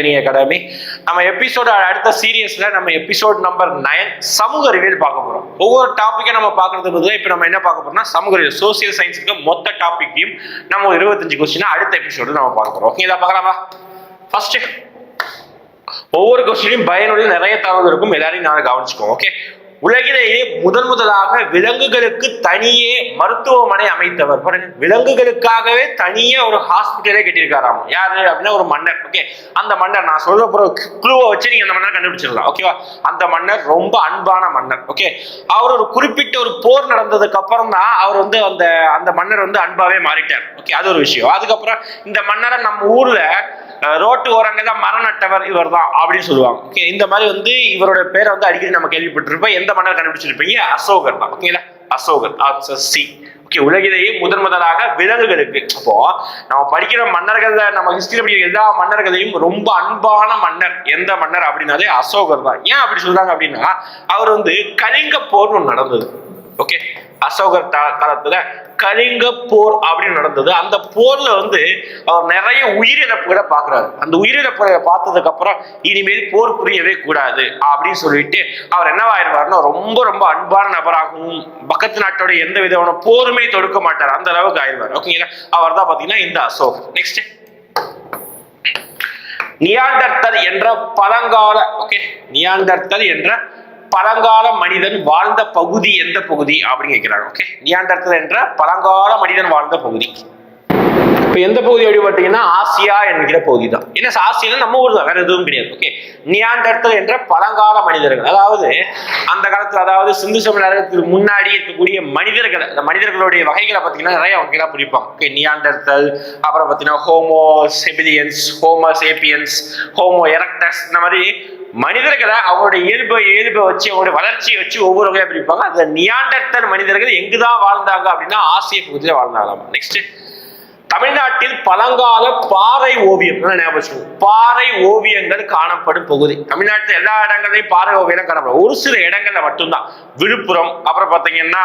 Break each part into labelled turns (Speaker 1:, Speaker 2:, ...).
Speaker 1: Training academy நம்ம எபிசோட அடுத்த சீரியஸ்ல நம்ம எபிசோட் நம்பர் நைன் சமூக அறிவியல் பார்க்க போறோம். ஒவ்வொரு டாப்பிக்கை நம்ம பார்க்கறது பதிலாக இப்போ நம்ம என்ன பார்க்க போறோம்னா சமூக அறிவியல் சோசியல் சயின்ஸுக்கு மொத்த டாப்பிக்கையும் நம்ம ஒரு இருபத்தஞ்சு கொஸ்டினா அடுத்த எபிசோடு நம்ம பார்க்க போறோம். ஓகே இதை பார்க்கலாமா? ஃபர்ஸ்ட் ஒவ்வொரு கொஸ்டினையும் பயனுடைய நிறைய தகவல் இருக்கும். எல்லாரையும் நான் கவனிச்சுக்கோம் ஓகே உலகிலேயே முதன் முதலாக விலங்குகளுக்கு தனியே மருத்துவமனை அமைத்தவர். பாருங்க விலங்குகளுக்காகவே தனியே ஒரு ஹாஸ்பிட்டலே கட்டியிருக்காராம். யாரு அப்படின்னா ஒரு மன்னர். ஓகே அந்த மன்னர் நான் சொல்ல போற குழுவை வச்சு நீங்க அந்த மன்னர் கண்டுபிடிச்சிடலாம். ஓகேவா அந்த மன்னர் ரொம்ப அன்பான மன்னர். ஓகே அவர் ஒரு குறிப்பிட்ட ஒரு போர் நடந்ததுக்கு அப்புறம் தான் அவர் வந்து அந்த அந்த மன்னர் வந்து அன்பாவே மாறிட்டார். ஓகே அது ஒரு விஷயம். அதுக்கப்புறம் இந்த மன்னரை நம்ம ஊர்ல ரோட்டு ஓரங்க தான் மரம் நட்டவர் இவர் தான் அப்படின்னு சொல்லுவாங்க. ஓகே இந்த மாதிரி வந்து இவரோட பேரை வந்து அடிக்கடி நம்ம கேள்விப்பட்டிருப்போம். எந்த மன்னர் கண்டுபிடிச்சிருப்பீங்க? அசோகர் தான் ஓகேங்களா அசோகர் ஆன்சர் சி ஓகே உலகிலேயே முதன் முதலாக விலங்குகளுக்கு. அப்போ நம்ம படிக்கிற மன்னர்கள்ல நம்ம ஹிஸ்டரி படிக்கிற எல்லா மன்னர்களையும் ரொம்ப அன்பான மன்னர் எந்த மன்னர் அப்படின்னாலே அசோகர் தான் ஏன் அப்படி சொல்றாங்க அப்படின்னா அவர் வந்து கலிங்க போர் நடந்தது. ஓகே அசோகர் காலத்துல கலிங்க போர் அப்படின்னு நடந்தது. அந்த போர்ல வந்து அவர் நிறைய உயிரிழப்புகளை பாக்குறாரு அந்த உயிரிழப்புகளை பார்த்ததுக்கு அப்புறம் இனிமேல் போர் புரியவே கூடாது அப்படின்னு சொல்லிட்டு அவர் என்னவாயிருவாருன்னா ரொம்ப ரொம்ப அன்பான நபராகவும் பக்கத்து நாட்டோட எந்த விதமான போருமே தொடுக்க மாட்டார். அந்த அளவுக்கு ஆயிடுவார் ஓகேங்களா அவர் தான் பாத்தீங்கன்னா இந்த அசோகர் நெக்ஸ்ட் நியாண்டர்த்தல் என்ற பழங்கால ஓகே நியாண்டர்த்தல் என்ற பழங்கால மனிதன் வாழ்ந்த பகுதி எந்த பகுதி அப்படின்னு கேட்கிறாங்க ஓகே நியாண்டர்த்தல் என்ற பழங்கால மனிதன் வாழ்ந்த பகுதி. இப்போ எந்த பகுதி அப்படி பார்த்தீங்கன்னா ஆசியா என்கிற பகுதி தான் என்ன ஆசியா நம்ம ஊர் தான் வேற எதுவும் கிடையாது. ஓகே நியாண்டர்த்தல் என்ற பழங்கால மனிதர்கள் அதாவது அந்த காலத்தில் அதாவது சிந்து சமநகரத்துக்கு முன்னாடி இருக்கக்கூடிய மனிதர்கள் அந்த மனிதர்களுடைய வகைகளை பார்த்தீங்கன்னா நிறைய வகைகளாக பிடிப்பாங்க ஓகே நியாண்டர்த்தல் அப்புறம் பார்த்தீங்கன்னா homo sapiens homo sapiens homo erectus இந்த மாதிரி மனிதர்களை அவங்களுடைய இயல்பை இயல்பை வச்சு அவங்களுடைய வளர்ச்சியை வச்சு ஒவ்வொரு வகையாக பிரிப்பாங்க. அந்த நியாண்டர்த்தல் மனிதர்கள் எங்குதான் வாழ்ந்தாங்க அப்படின்னா ஆசிய பகுதியில் வாழ்ந்தாங்க நெக்ஸ்ட் தமிழ்நாட்டில் பழங்கால பாறை ஓவியம். ஞாபகம் பாறை ஓவியங்கள் காணப்படும் பகுதி. தமிழ்நாட்டில் எல்லா இடங்களையும் பாறை ஓவியம் காணப்படும். ஒரு சில இடங்கள்ல மட்டும்தான். விழுப்புரம் அப்புறம் பார்த்தீங்கன்னா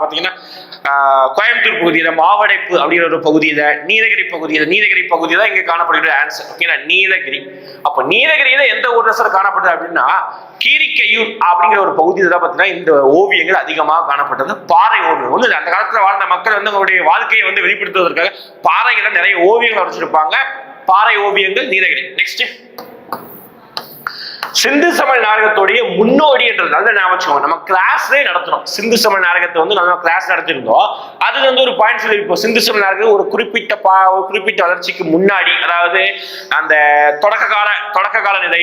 Speaker 1: பார்த்தீங்கன்னா கோயம்புத்தூர் பகுதியில மாவடைப்பு அப்படிங்கிற ஒரு பகுதியில நீலகிரி பகுதியில நீலகிரி பகுதி தான் இங்க காணப்படுகிற ஆன்சர் ஓகேங்களா? நீலகிரி. அப்ப நீலகிரியில எந்த ஊர்ல சார் காணப்படுது அப்படின்னா கீரிக்கையூர் அப்படிங்கிற ஒரு பகுதியில தான் பார்த்தீங்கன்னா இந்த ஓவியங்கள் அதிகமாக காணப்பட்டது. பாறை ஓவியம். வந்து அந்த காலத்துல வாழ்ந்த மக்கள் வந்து அவங்களுடைய வாழ்க்கையை வந்து வெளிப்படுத்துவதற்காக பாறைகளை நிறைய ஓவியங்கள் வரைச்சிருப்பாங்க பாறை ஓவியங்கள் நீலகிரி. நெக்ஸ்ட் சிந்து சமய நாடகத்துடைய முன்னோடி என்றது. நல்ல ஞாபகம் நம்ம கிளாஸ்லேயே நடத்தணும் சிந்து சமய நாடகத்தை வந்து நம்ம கிளாஸ் நடத்திருந்தோம். அது வந்து ஒரு பாயிண்ட் இப்போ சிந்து சமய நாடகம் ஒரு குறிப்பிட்ட பா ஒரு குறிப்பிட்ட வளர்ச்சிக்கு முன்னாடி அதாவது அந்த தொடக்க கால தொடக்க கால நிலை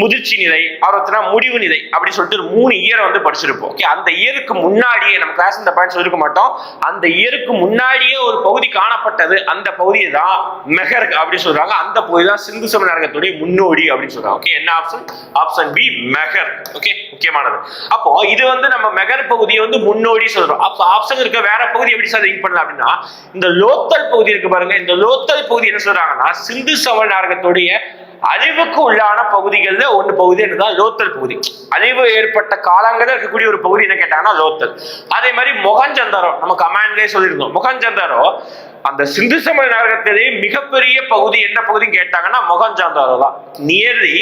Speaker 1: முதிர்ச்சி நிலை அப்புறம் முடிவு நிலை அப்படி சொல்லிட்டு மூணு இயரை வந்து படிச்சிருப்போம். ஓகே அந்த இயருக்கு முன்னாடியே நம்ம கிளாஸ் இந்த பாயிண்ட் சொல்லிருக்க மாட்டோம். அந்த இயருக்கு முன்னாடியே ஒரு பகுதி காணப்பட்டது அந்த பகுதியை தான் மெஹர் அப்படின்னு சொல்றாங்க. அந்த பகுதி தான் சிந்து சமநாயகத்துடைய முன்னோடி அப்படின்னு சொல்றாங்க. ஓகே என்ன ஆப்ஷன் ஆப்ஷன் பி மெஹர். ஓகே முக்கியமானது. அப்போ இது வந்து நம்ம மெகர் பகுதியை வந்து முன்னோடி சொல்றோம். அப்போ ஆப்ஷன் இருக்க வேற பகுதி எப்படி சார் லிங்க் பண்ணலாம் அப்படின்னா இந்த லோத்தல் பகுதி இருக்கு பாருங்க. இந்த லோத்தல் பகுதி என்ன சொல்றாங்கன்னா சிந்து சமநாயகத்துடைய அழிவுக்கு உள்ளான பகுதிகள்ல ஒன்று பகுதி என்னதான் லோத்தல் பகுதி. அழிவு ஏற்பட்ட காலங்களில் இருக்கக்கூடிய ஒரு பகுதி என்ன கேட்டாங்கன்னா லோத்தல். அதே மாதிரி மொகஞ்சந்தரம் நம்ம கமாண்ட்லயே சொல்லியிருந்தோம். மொகஞ்சந்தரம் அந்த சிந்து சமய நகரத்திலேயே மிகப்பெரிய பகுதி என்ன பகுதின்னு கேட்டாங்கன்னா மொகஞ்சந்தரோ தான். நியர்லி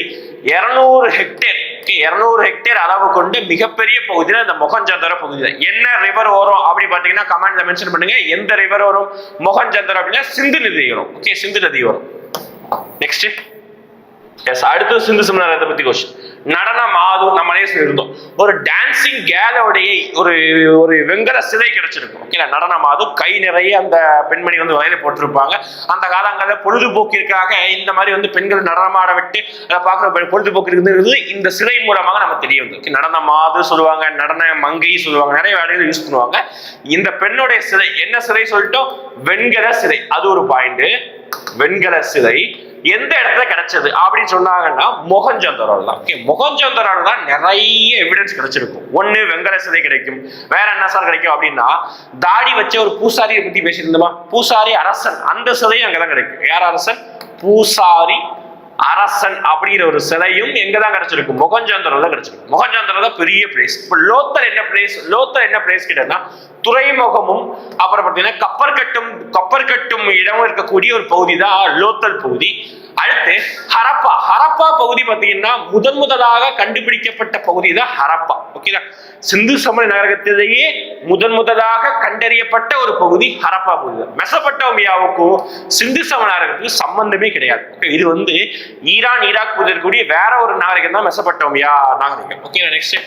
Speaker 1: இருநூறு ஹெக்டேர் இருநூறு ஹெக்டேர் அளவு கொண்டு மிகப்பெரிய பகுதியில் இந்த மொகஞ்சந்தர பகுதி தான். என்ன ரிவர் வரும் அப்படி பார்த்தீங்கன்னா கமெண்ட்ல மென்ஷன் பண்ணுங்க. எந்த ரிவர் வரும் மொகஞ்சந்தரம் அப்படின்னா சிந்து நதி வரும் ஓகே சிந்து நதி வரும் நெக்ஸ்ட் எஸ் அடுத்து சிந்து சமநாதத்தை பத்தி கொஸ்டின் நடன நம்ம நம்மளே சொல்லியிருந்தோம் ஒரு டான்சிங் கேலோடைய ஒரு ஒரு வெங்கல சிலை கிடைச்சிருக்கும். ஓகேங்களா நடனம் மாது கை நிறைய அந்த பெண்மணி வந்து வயலை போட்டிருப்பாங்க. அந்த காலங்களில் பொழுதுபோக்கிற்காக இந்த மாதிரி வந்து பெண்கள் நடனமாட விட்டு அதை பார்க்குற பொழுதுபோக்கு இந்த சிலை மூலமாக நம்ம தெரிய வந்து ஓகே நடன மாது சொல்லுவாங்க நடன மங்கை சொல்லுவாங்க நிறைய வேலைகள் யூஸ் பண்ணுவாங்க. இந்த பெண்ணுடைய சிலை என்ன சிலை சொல்லிட்டோம்? வெண்கல சிலை. அது ஒரு பாயிண்ட் வெண்கல சிலை. எந்த இடத்துல கிடைச்சது அப்படின்னு சொன்னாங்கன்னா மொகஞ்சந்தரோட தான் ஓகே மொகஞ்சந்தரோட தான் நிறைய எவிடன்ஸ் கிடைச்சிருக்கும். ஒன்று வெங்கல சிலை கிடைக்கும். வேற என்ன சார் கிடைக்கும் அப்படின்னா தாடி வச்ச ஒரு பூசாரியை பற்றி பேசியிருந்தோமா? பூசாரி அரசன் அந்த சதையும் அங்கே தான் கிடைக்கும். யார் அரசன்? பூசாரி அரசன் அப்படிங்கிற ஒரு சிலையும் எங்கதான் கிடைச்சிருக்கும் மொகஞ்சந்திரம் தான் கிடைச்சிருக்கும் மொகஞ்சந்திரம் தான் பெரிய பிளேஸ் இப்போ லோத்தல் என்ன பிளேஸ் லோத்தல் என்ன பிளேஸ் கிட்டன்னா துறைமுகமும் அப்புறம் பார்த்தீங்கன்னா கப்பற்கட்டும் கப்பற்கட்டும் இடமும் இருக்கக்கூடிய ஒரு பகுதி தான் லோத்தல் பகுதி. அடுத்து ஹரப்பா. ஹரப்பா பகுதி பார்த்தீங்கன்னா முதன் முதலாக கண்டுபிடிக்கப்பட்ட பகுதி தான் ஹரப்பா. ஓகேதா சிந்து சமண நகரத்திலேயே முதன் முதலாக கண்டறியப்பட்ட ஒரு பகுதி ஹரப்பா பகுதி தான். மெசப்பட்டோமியாவுக்கும் சிந்து சமண நாகரிகத்துக்கும் சம்பந்தமே கிடையாது. ஓகே இது வந்து ஈரான் ஈராக் பகுதியில் கூடிய வேற ஒரு நாகரிகம் தான் மெசப்பட்டோமியா நாகரிகம். ஓகே நெக்ஸ்ட்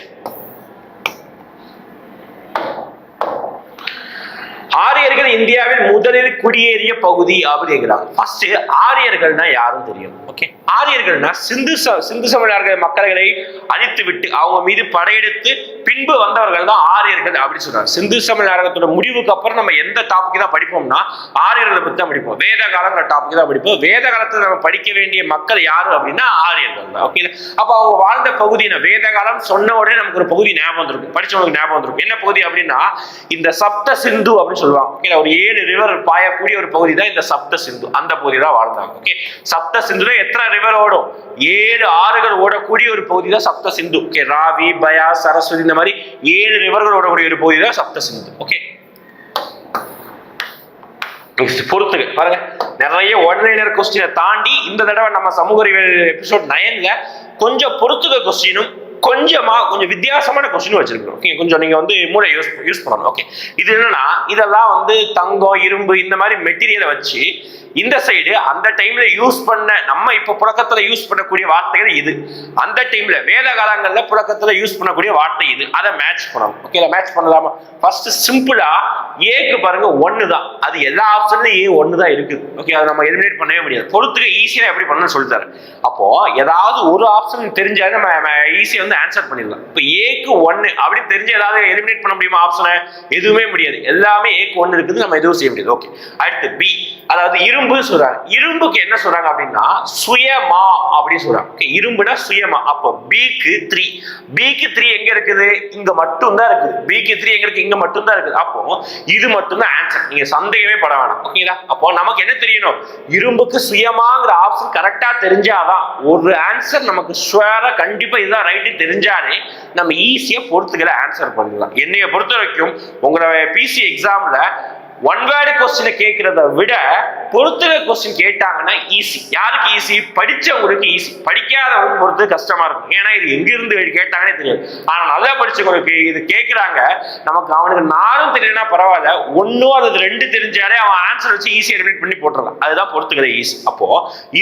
Speaker 1: ஆரியர்கள் இந்தியாவில் முதலில் குடியேறிய பகுதி அப்படிங்கிறாங்க ஃபர்ஸ்ட் ஆரியர்கள்னா யாரும் தெரியும். ஓகே ஆரியர்கள்னா சிந்து சிந்து சமணர்கள் மக்களை அழித்து விட்டு அவங்க மீது படையெடுத்து பின்பு வந்தவர்கள் தான் ஆரியர்கள் அப்படின்னு சொல்றாங்க. சிந்து சமய நாடகத்தோட முடிவுக்கு அப்புறம் நம்ம எந்த டாபிக் தான் படிப்போம்னா ஆரியர்களை பற்றி தான் படிப்போம். வேத காலங்கிற டாபிக் தான் படிப்போம். வேத காலத்தில் நம்ம படிக்க வேண்டிய மக்கள் யாரு அப்படின்னா ஆரியர்கள் தான். ஓகே அப்போ அவங்க வாழ்ந்த பகுதி வேத காலம் சொன்ன உடனே நமக்கு ஒரு பகுதி ஞாபகம் வந்திருக்கும். படிச்சவங்களுக்கு ஞாபகம் வந்திருக்கும். என்ன பகுதி அப்படின்னா இந்த சப்த சிந்து அப்படின்னு சொல்லுவாங்க. ஓகே ஒரு ஏழு ரிவர் பாயக்கூடிய ஒரு பகுதி தான் இந்த சப்த சிந்து. அந்த பகுதி தான் வாழ்ந்தாங்க. ஓகே சப்த சிந்துல எத்தனை ரிவர் ஓடும்? ஏழு ஆறுகள் ஓடக்கூடிய ஒரு பகுதி தான் சப்த சிந்து. ஓகே ராவி பயா சரஸ்வதி இந்த மாதிரி ஏழு ரிவர்கள் ஓடக்கூடிய ஒரு பகுதி தான் சப்த சிந்து. ஓகே பொறுத்துங்க. பாருங்க. நிறைய ஒன்லைனர் கொஸ்டினை தாண்டி இந்த தடவை நம்ம சமூக அறிவியல் எபிசோட் நயன்ல கொஞ்சம் பொறுத்துக்க கொஸ்டினும் கொஞ்சமா கொஞ்சம் வித்தியாசமான கொஸ்டின் வச்சிருக்கணும். ஓகே கொஞ்சம் நீங்க வந்து மூளை யூஸ் யூஸ் பண்ணணும். ஓகே இது என்னன்னா இதெல்லாம் வந்து தங்கம் இரும்பு இந்த மாதிரி மெட்டீரியலை வச்சு இந்த சைடு அந்த டைம்ல யூஸ் பண்ண நம்ம இப்ப புழக்கத்துல யூஸ் பண்ணக்கூடிய வார்த்தைகள் இது. அந்த டைம்ல வேத காலங்கள்ல புழக்கத்துல யூஸ் பண்ணக்கூடிய வார்த்தை இது. அதை மேட்ச் பண்ணணும். ஓகே மேட்ச் பண்ணலாமா? ஃபர்ஸ்ட் சிம்பிளா ஏக்கு பாருங்க ஒன்னு தான். அது எல்லா ஆப்ஷன்லயும் ஏ ஒன்னு தான் இருக்குது. ஓகே அதை நம்ம எலிமினேட் பண்ணவே முடியாது. பொறுத்துக்க ஈஸியாக எப்படி பண்ணணும்னு சொல்லிட்டாரு அப்போ ஏதாவது ஒரு ஆப்ஷன் தெரிஞ்சாலே நம்ம ஈஸியாக வந்து ஆன்சர் பண்ணிடலாம். இப்போ ஏக்கு ஒன்னு அப்படின்னு தெரிஞ்சு ஏதாவது எலிமினேட் பண்ண முடியுமா? ஆப்ஷனை எதுவுமே முடியாது. எல்லாமே ஏக்கு ஒன்னு இருக்குது. நம்ம எதுவும் செய்ய முடியாது. ஓகே அடுத்து பி அதாவது இரும்பு சொல்றாங்க. இரும்புக்கு என்ன சொல்றாங்க அப்படின்னா சுயமா அப்படின்னு சொல்றாங்க. இரும்புனா சுயமா. அப்போ பிக்கு த்ரீ பிக்கு த்ரீ எங்க இருக்குது? இங்க மட்டும்தான் இருக்குது. பிக்கு த்ரீ எங்க இருக்கு? இங்க மட்டும்தான் இருக்குது. அப்போ இது மட்டும்தான் ஆன்சர் நீங்க சந்தேகமே பட வேணாம். ஓகேங்களா அப்போ நமக்கு என்ன தெரியணும்? இரும்புக்கு சுயமாங்கிற ஆப்ஷன் கரெக்டா தெரிஞ்சாதான் ஒரு ஆன்சர் நமக்கு ஷுவரா கண்டிப்பா இதுதான் ரைட்டு தெரிஞ்சாலே நம்ம ஈஸியா பொறுத்துக்கிற ஆன்சர் பண்ணலாம் என்னைய பொறுத்த வரைக்கும் உங்களோட பிசி எக்ஸாம்ல ஒன் வேர்டு கொஸ்டினை கேட்கறத விட பொறுத்துக கொஸ்டின் கேட்டாங்கன்னா ஈஸி யாருக்கு ஈஸி படித்தவங்களுக்கு ஈஸி படிக்காதவங்க பொறுத்து கஷ்டமா இருக்கும். ஏன்னா இது எங்கிருந்து கேட்டாங்கன்னே தெரியாது. ஆனால் நல்லா படிச்சவங்களுக்கு இது கேட்குறாங்க. நமக்கு அவனுக்கு நாலும் தெரியலனா பரவாயில்ல. ஒன்றும் அது ரெண்டு தெரிஞ்சாலே அவன் ஆன்சர் வச்சு ஈஸியாக ரிப்பீட் பண்ணி போட்டுருக்கான் அதுதான் பொறுத்துக்கிற ஈஸி அப்போ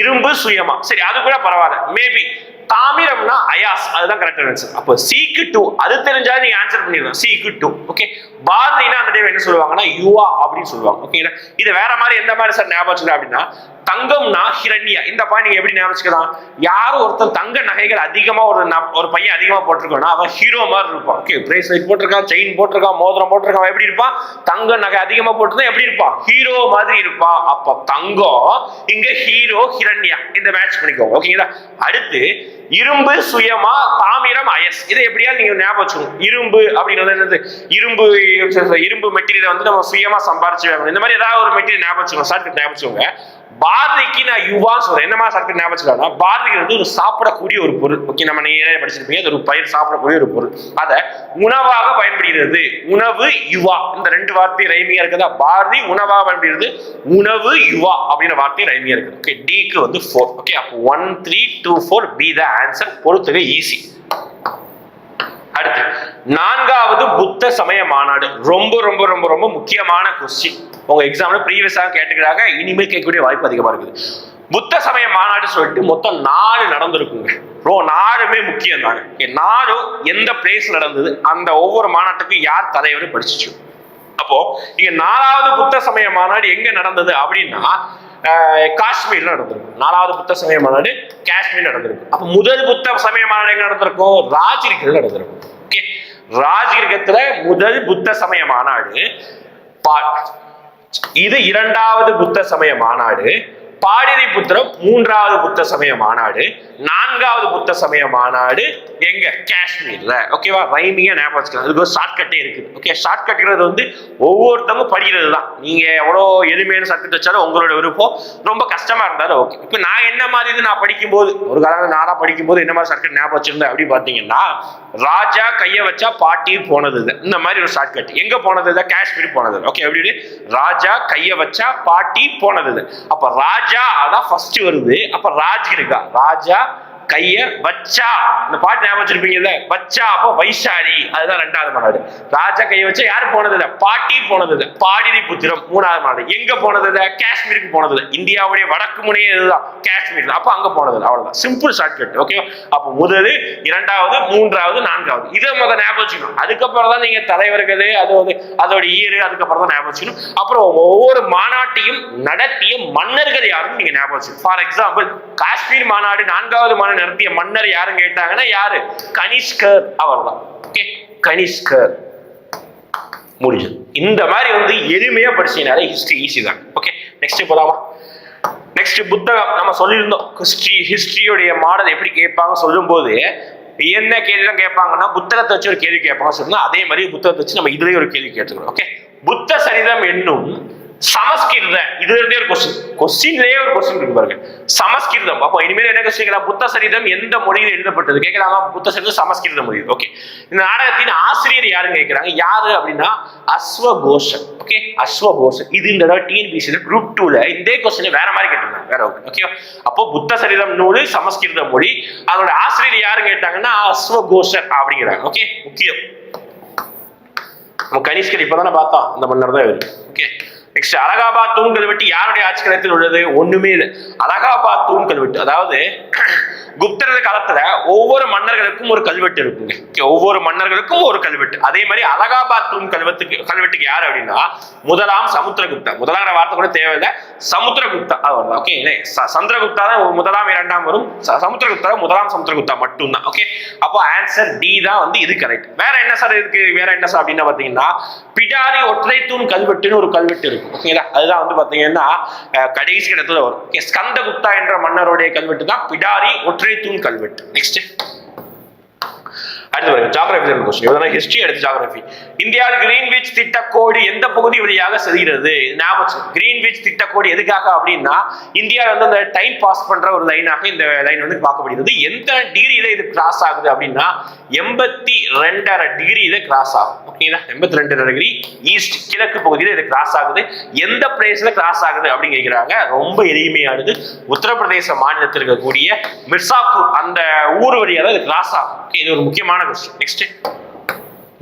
Speaker 1: இரும்பு சுயமா. சரி அது கூட பரவாயில்ல. மேபி தாமிரம்னா அயாஸ். அதுதான் கரெக்டான ஆன்சர் அப்போ சீக்கு டூ அது தெரிஞ்சாலும் நீங்க ஆன்சர் பண்ணிடலாம். சீக்கு டூ ஓகே பாரதினா அந்த டைம் என்ன சொல்லுவாங்கன்னா யுவா அப்படின்னு சொல்லுவாங்க. ஓகேங்களா இது வேற மாதிரி எந்த மாதிரி சார் ஞாபகம் அப்படின்னா தங்கம்னா ஹிரண்யா. இந்த பாயிண்ட் நீங்க எப்படி ஞாபகம் யாரும் ஒருத்தன் தங்க நகைகள் அதிகமா ஒரு ந- ஒரு பையன் அதிகமா போட்டிருக்கோம்னா அவன் ஹீரோ மாதிரி இருப்பான். ஓகே பிரேஸ்லெட் போட்டிருக்கான் செயின் போட்டிருக்கான் மோதிரம் போட்டிருக்கான் அவன் எப்படி இருப்பான்? தங்க நகை அதிகமா போட்டிருந்தா எப்படி இருப்பான்? ஹீரோ மாதிரி இருப்பான். அப்ப தங்கம் இங்க ஹீரோ ஹிரண்யா. இந்த மேட்ச் பண்ணிக்கோங்க. ஓகேங்களா அடுத்து இரும்பு சுயமா தாமிரம் அயஸ். இதை எப்படியாவது நீங்க ஞாபகம் வச்சுக்கணும். இரும்பு அப்படிங்கிறது என்னது? இரும்பு இரும்பு மெட்டீரியல் வந்து நம்ம சுயமா சம்பாரிச்சு வாங்கணும். இந்த மாதிரி ஏதாவது ஒரு மெட்டீரியல் ஞாபகம் வச்சுக்கோங்க ஷார்ட்கட் ஞாபகம் வச்சுக்கோங்க. பாரதிக்கு நான் யுவா சொல்றேன். என்னமா சார் ஞாபகம் வச்சுக்கோங்க பாரதிக்கு வந்து ஒரு சாப்பிடக்கூடிய ஒரு பொருள். ஓகே நம்ம நேரே படிச்சிருப்பீங்க. அது ஒரு பயிர் சாப்பிடக்கூடிய ஒரு பொருள். அதை உணவாக பயன்படுகிறது. உணவு யுவா. இந்த ரெண்டு வார்த்தை ரைமியா இருக்குதா? பாரதி உணவாக பயன்படுகிறது. உணவு யுவா அப்படின்ற வார்த்தை ரைமியா இருக்குது. ஓகே டிக்கு வந்து ஃபோர் ஓகே அப்போ one three two four B the answer பொறுத்தவே easy அடுத்து நான்காவது புத்த சமய மாநாடு. ரொம்ப ரொம்ப ரொம்ப ரொம்ப முக்கியமான கொஸ்டின் உங்க எக்ஸாம்ல ப்ரீவியஸாக கேட்டுக்கிறாங்க இனிமேல் கேட்கக்கூடிய வாய்ப்பு அதிகமா இருக்குது. புத்த சமய மாநாடு சொல்லிட்டு மொத்தம் நாலு நடந்திருக்குங்க. ரோ நாலுமே முக்கியம் தாங்க நாலும் எந்த பிளேஸ் நடந்தது அந்த ஒவ்வொரு மாநாட்டுக்கும் யார் தலைவர் படிச்சிச்சு? அப்போ இங்க நாலாவது புத்த சமய மாநாடு எங்க நடந்தது அப்படின்னா காஷ்மீர்ல நடந்திருக்கும் நாலாவது புத்த சமய மாநாடு காஷ்மீர் நடந்திருக்கும் அப்ப முதல் புத்த சமய மாநாடு எங்க நடந்திருக்கும்? ராஜகிரிகள் நடந்திருக்கும் ஓகே ராஜகிரகத்துல முதல் புத்த சமய மாநாடு பா- இது இரண்டாவது புத்த சமய மாநாடு பாடிரிபுத்திரம் மூன்றாவது புத்த சமய மாநாடு நான்காவது புத்த சமய மாநாடு எங்க? காஷ்மீர்ல. ஓகேவா ரைமிங்கா ஞாபகம் வச்சுக்கலாம். அதுக்கு ஒரு ஷார்ட்கட்டே இருக்குது ஓகே ஷார்ட்கட்ங்கிறது வந்து ஒவ்வொருத்தவங்க படிக்கிறது தான் நீங்க எவ்வளோ எளிமையான ஷார்ட்கட் வச்சாலும் உங்களோட விருப்பம் ரொம்ப கஷ்டமா இருந்தாலும் ஓகே இப்போ நான் என்ன மாதிரி இது நான் படிக்கும்போது ஒரு காலம் நானா படிக்கும்போது என்ன மாதிரி ஷார்ட்கட் ஞாபகம் வச்சிருந்தேன் அப்படின்னு பார்த்தீங்கன்னா ராஜா கையை வச்சா பாட்டி போனது இந்த மாதிரி ஒரு ஷார்ட்கட் எங்க போனது இது? காஷ்மீர் போனது ஓகே எப்படி ராஜா கையை வச்சா பாட்டி போனது அப்ப ராஜா அதான் ஃபர்ஸ்ட் வருது. அப்ப ராஜ் இருக்கா ராஜா கைய வச்சா. இந்த பாட்டு ஞாபகம் வச்சிருப்பீங்கல்ல? வச்சா அப்போ வைசாலி அதுதான் ரெண்டாவது மாநாடு ராஜா கையை வச்சா யாரு போனது இல்லை பாட்டி போனது இல்லை பாடினி புத்திரம் மூணாவது மாநாடு எங்க போனது இல்லை காஷ்மீருக்கு போனது இல்லை இந்தியாவுடைய வடக்கு முனையே இதுதான் காஷ்மீர் அப்ப அங்க போனது இல்லை அவ்வளவுதான். சிம்பிள் ஷார்ட்கட் ஓகே அப்போ முதல் இரண்டாவது மூன்றாவது நான்காவது. இதை முதல் ஞாபகம் வச்சுக்கணும். அதுக்கப்புறம் தான் நீங்க தலைவர்கள் அது வந்து அதோட ஈரு அதுக்கப்புறம் தான் ஞாபகம் வச்சுக்கணும். அப்புறம் ஒவ்வொரு மாநாட்டையும் நடத்திய மன்னர்கள் யாரும் நீங்க ஞாபகம் வச்சுக்கணும். ஃபார் எக்ஸாம்பிள் காஷ்மீர் மாநாடு நான்காவது மாநாடு நடத்திய மன்னர் யாருன்னு கேட்டாங்கன்னா யாரு? கனிஷ்கர் அவர்தான். ஓகே கனிஷ்கர். முடிஞ்சது. இந்த மாதிரி வந்து எளிமையா படிச்சீங்கனாலே ஹிஸ்டரி ஈஸி தான். ஓகே நெக்ஸ்ட் போலாமா? நெக்ஸ்ட் புத்தகம். நம்ம சொல்லியிருந்தோம். ஹிஸ்டரி ஹிஸ்டரியோடைய மாடல் எப்படி கேட்பாங்க சொல்லும்போது என்ன கேள்விலாம் கேட்பாங்கன்னா புத்தகத்தை வச்சு ஒரு கேள்வி கேட்பாங்க சொல்லுங்க. அதே மாதிரி புத்தகத்தை வச்சு நம்ம இதுலயே ஒரு கேள்வி கேட்டுக்கிறோம். ஓகே புத்த சரிதம் என்னும் சமஸ்கிருத இதுல இருந்தே ஒரு கொஸ்டின் கொஸ்டின்லயே ஒரு கொஸ்டின் இருக்கு பாருங்க. சமஸ்கிருதம். அப்போ இனிமேல் என்ன கொஸ்டின் புத்த சரிதம் எந்த மொழியில் எழுதப்பட்டது? கேட்கலாமா? புத்த சரிதம் சமஸ்கிருத மொழி. ஓகே இந்த நாடகத்தின் ஆசிரியர் யாருன்னு கேட்கிறாங்க? யாரு அப்படின்னா அஸ்வகோஷன். ஓகே அஸ்வகோஷன். இது இந்த தடவை டிஎன்பிசியில் குரூப் டூல இந்த கொஸ்டின் வேற மாதிரி கேட்டிருந்தாங்க. வேற ஓகே ஓகே அப்போ புத்த சரிதம் நூல் சமஸ்கிருத மொழி. அதோட ஆசிரியர் யாருன்னு கேட்டாங்கன்னா அஸ்வகோஷன் அப்படிங்கிறாங்க. ஓகே முக்கியம். நம்ம கனிஷ்கர் இப்பதானே பார்த்தோம் அந்த மன்னர் தான் இவர். ஓகே நெக்ஸ்ட் அலகாபாத் தூண் கல்வெட்டு யாருடைய ஆட்சி காலத்தில் உள்ளது? ஒண்ணுமே இல்லை. அலகாபாத் தூண் கல்வெட்டு அதாவது குப்தரது காலத்துல ஒவ்வொரு மன்னர்களுக்கும் ஒரு கல்வெட்டு இருக்குங்க. ஒவ்வொரு மன்னர்களுக்கும் ஒரு கல்வெட்டு. அதே மாதிரி அலகாபாத் தூண் கல்வெட்டுக்கு கல்வெட்டுக்கு யார் அப்படின்னா முதலாம் சமுத்திரகுப்தா முதலாங்கிற வார்த்தை கூட தேவையில்லை. சமுத்திரகுப்தா அவர் ஓகே சந்திரகுப்தா தான் முதலாம் இரண்டாம் வரும். ச- சமுத்திரகுப்தா முதலாம் சமுத்திரகுப்தா மட்டும்தான். ஓகே அப்போ ஆன்சர் டி தான் வந்து இது கரெக்ட் வேற என்ன சார் இருக்கு? வேற என்ன சார் அப்படின்னு பாத்தீங்கன்னா பிடாரி ஒற்றை தூண் கல்வெட்டுன்னு ஒரு கல்வெட்டு இருக்கும் ஓகேங்களா அதுதான் வந்து பாத்தீங்கன்னா கடைசி இடத்துல வரும். ஸ்கந்த ஸ்கந்தகுப்தா என்ற மன்னருடைய கல்வெட்டு தான் பிடாரி ஒற்றை தூண் கல்வெட்டு. நெக்ஸ்ட் அடுத்து பாருங்க ஜாகிரபி கொஸ்டின் இவதான் ஹிஸ்டரி அடுத்து ஜாகிரபி இந்தியாவில் கிரீன்விச் திட்டக்கோடு எந்த பகுதி வழியாக செல்கிறது? ஞாபகம் கிரீன்விச் திட்டக்கோடு எதுக்காக அப்படின்னா இந்தியாவில் வந்து அந்த டைம் பாஸ் பண்ற ஒரு லைனாக இந்த லைன் வந்து பார்க்கப்படுகிறது. எந்த டிகிரியில இது கிராஸ் ஆகுது அப்படின்னா எண்பத்தி ரெண்டரை டிகிரியில கிராஸ் ஆகும். ஓகேங்களா எண்பத்தி ரெண்டரை டிகிரி ஈஸ்ட் கிழக்கு பகுதியில் இது கிராஸ் ஆகுது. எந்த பிளேஸ்ல கிராஸ் ஆகுது அப்படின்னு கேட்கிறாங்க? ரொம்ப எளிமையானது. உத்தரப்பிரதேச மாநிலத்தில் இருக்கக்கூடிய மிர்சாப்பூர் அந்த ஊர் வழியாக இது கிராஸ் ஆகும். இது ஒரு முக்கியமான முக்கியமான கொஸ்டின் நெக்ஸ்ட்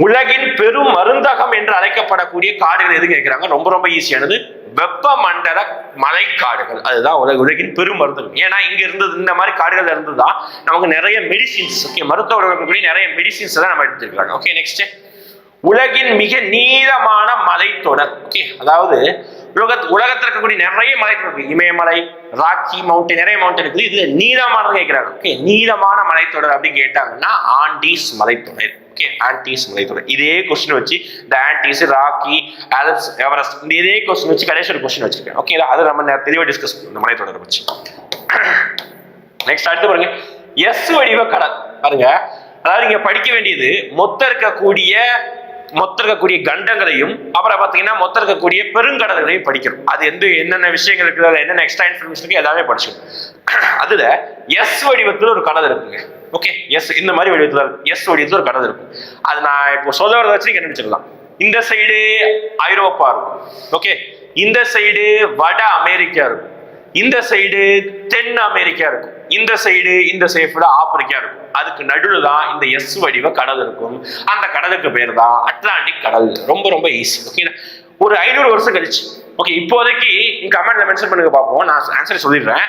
Speaker 1: உலகின் பெரும் மருந்தகம் என்று அழைக்கப்படக்கூடிய காடுகள் எது கேட்கிறாங்க? ரொம்ப ரொம்ப ஈஸியானது வெப்பமண்டல மலைக்காடுகள். அதுதான் உலக உலகின் பெரும் மருந்தகம். ஏன்னா இங்க இருந்தது இந்த மாதிரி காடுகள் இருந்துதான் நமக்கு நிறைய மெடிசின்ஸ் ஓகே மருத்துவ உலகக்கூடிய நிறைய மெடிசின்ஸ் தான் நம்ம எடுத்துருக்காங்க. ஓகே நெக்ஸ்ட் உலகின் மிக நீளமான மலைத்தொடர். ஓகே அதாவது உலக உலகத்தில் இருக்கக்கூடிய நிறைய மலை இருக்கு. இமயமலை ராக்கி மவுண்டன் நிறைய மவுண்டன் இருக்குது. இதுல நீளமானது கேட்கிறாங்க ஓகே நீளமான மலைத்தொடர் அப்படின்னு கேட்டாங்கன்னா ஆண்டீஸ் மலைத்தொடர். ஓகே ஆன்டீஸ் மலைத்தொடர். இதே கொஸ்டின் வச்சு இந்த ஆன்டீஸ் ராக்கி ஆல்ப்ஸ் எவரெஸ்ட் இந்த இதே கொஸ்டின் வச்சு கடைசி ஒரு கொஸ்டின் வச்சிருக்கேன். ஓகே அது நம்ம நெ- தெளிவா டிஸ்கஸ் பண்ணுவோம் இந்த மலைத்தொடரை வச்சு நெக்ஸ்ட் அடுத்து பாருங்க. எஸ் வடிவ கடல். பாருங்க. அதாவது நீங்க படிக்க வேண்டியது மொத்தம் இருக்கக்கூடிய மொத்தம் இருக்கக்கூடிய கண்டங்களையும் அப்புறம் பார்த்தீங்கன்னா மொத்தம் இருக்கக்கூடிய பெருங்கடல்களையும் படிக்கணும் அது எந்த என்னென்ன விஷயங்கள் இருக்குது என்னென்ன எக்ஸ்ட்ரா இன்ஃபர்மேஷன் இருக்கு எல்லாமே படிச்சிடும் அதுல எஸ் வடிவத்தில் ஒரு கடல் இருக்குங்க. ஓகே எஸ் இந்த மாதிரி வடிவத்தில் எஸ் வடிவத்தில் ஒரு கடல் இருக்கும் அது நான் இப்போ சொல்ல வரத வச்சு கண்டுபிடிச்சிடலாம் இந்த சைடு ஐரோப்பா இருக்கும். ஓகே இந்த சைடு வட அமெரிக்கா இருக்கும். இந்த சைடு தென் அமெரிக்கா இருக்கும். இந்த சைடு இந்த சைடு ஆப்பிரிக்கா இருக்கும். அதுக்கு நடுவில் தான் இந்த எஸ் வடிவ கடல் இருக்கும். அந்த கடலுக்கு பேர் தான் அட்லாண்டிக் கடல். ரொம்ப ரொம்ப ஈஸி ஓகேங்களா ஒரு ஐநூறு வருஷம் கழிச்சு. ஓகே இப்போதைக்கு நீங்க கமெண்ட்ல மென்ஷன் பண்ணுங்க பார்ப்போம் நான் ஆன்சர் சொல்லிடுறேன்.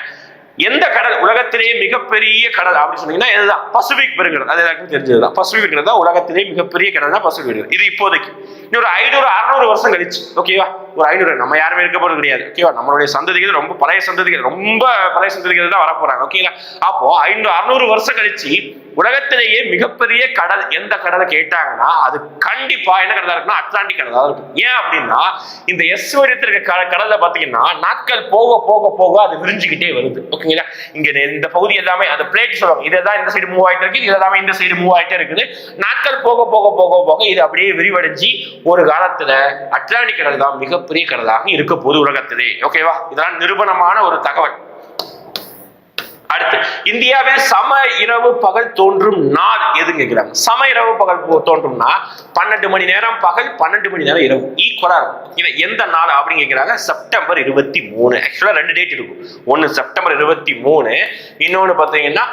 Speaker 1: எந்த கடல்? உலகத்திலேயே மிகப்பெரிய கடல் அப்படின்னு சொன்னீங்கன்னா இதுதான். பசிபிக் பெருங்கடல். அது எல்லாருக்கும் தெரிஞ்சதுதான். பசிபிக் தான் உலகத்திலேயே மிகப்பெரிய கடல் தான் பசிபிக் இது இப்போதைக்கு. இன்னொரு ஐநூறு அறுநூறு வருஷம் கழிச்சு. ஓகேவா ஒரு ஐநூறு நம்ம யாருமே இருக்க போறது கிடையாது. ஓகேவா நம்மளுடைய சந்ததிகள் ரொம்ப பழைய சந்ததிகள் ரொம்ப பழைய சந்ததிகள் தான் வரப்போறாங்க. ஓகேங்களா அப்போ ஐநூறு அறுநூறு வருஷம் கழிச்சு உலகத்திலேயே மிகப்பெரிய கடல் எந்த கடலை கேட்டாங்கன்னா அது கண்டிப்பா என்ன கடலா இருக்குன்னா அட்லாண்டிக் கடலா இருக்கும். ஏன் அப்படின்னா இந்த எஸ் வடிவத்தில் இருக்க க- கடல்ல பாத்தீங்கன்னா நாட்கள் போக போக போக அது விரிஞ்சுக்கிட்டே வருது. ஓகேங்களா இங்க இந்த பகுதி எல்லாமே அந்த பிளேட் சொல்லுவாங்க. இதெல்லாம் இந்த சைடு மூவ் ஆயிட்டு இருக்கு இது எல்லாமே இந்த சைடு மூவ் ஆயிட்டே இருக்குது. நாட்கள் போக போக போக போக இது அப்படியே விரிவடைஞ்சு ஒரு காலத்துல அட்லாண்டிக் கடல் தான் மிகப்பெரிய கடலாக இருக்க போது உலகத்திலே. ஓகேவா இதெல்லாம் நிரூபணமான ஒரு தகவல். அடுத்து இந்தியாவில் சம இரவு பகல் தோன்றும் நாள் எது கேட்கிறாங்க. சம இரவு பகல் தோன்றும்னா பன்னெண்டு மணி நேரம் பகல் பன்னெண்டு மணி நேரம் இரவு. ஈக்குவலா இருக்கும். எந்த நாள் அப்படின்னு கேட்கிறாங்க? செப்டம்பர் இருபத்தி மூணு. ஆக்சுவலா ரெண்டு டேட் இருக்கும். ஒன்னு செப்டம்பர் இருபத்தி மூணு இன்னொன்னு பாத்தீங்கன்னா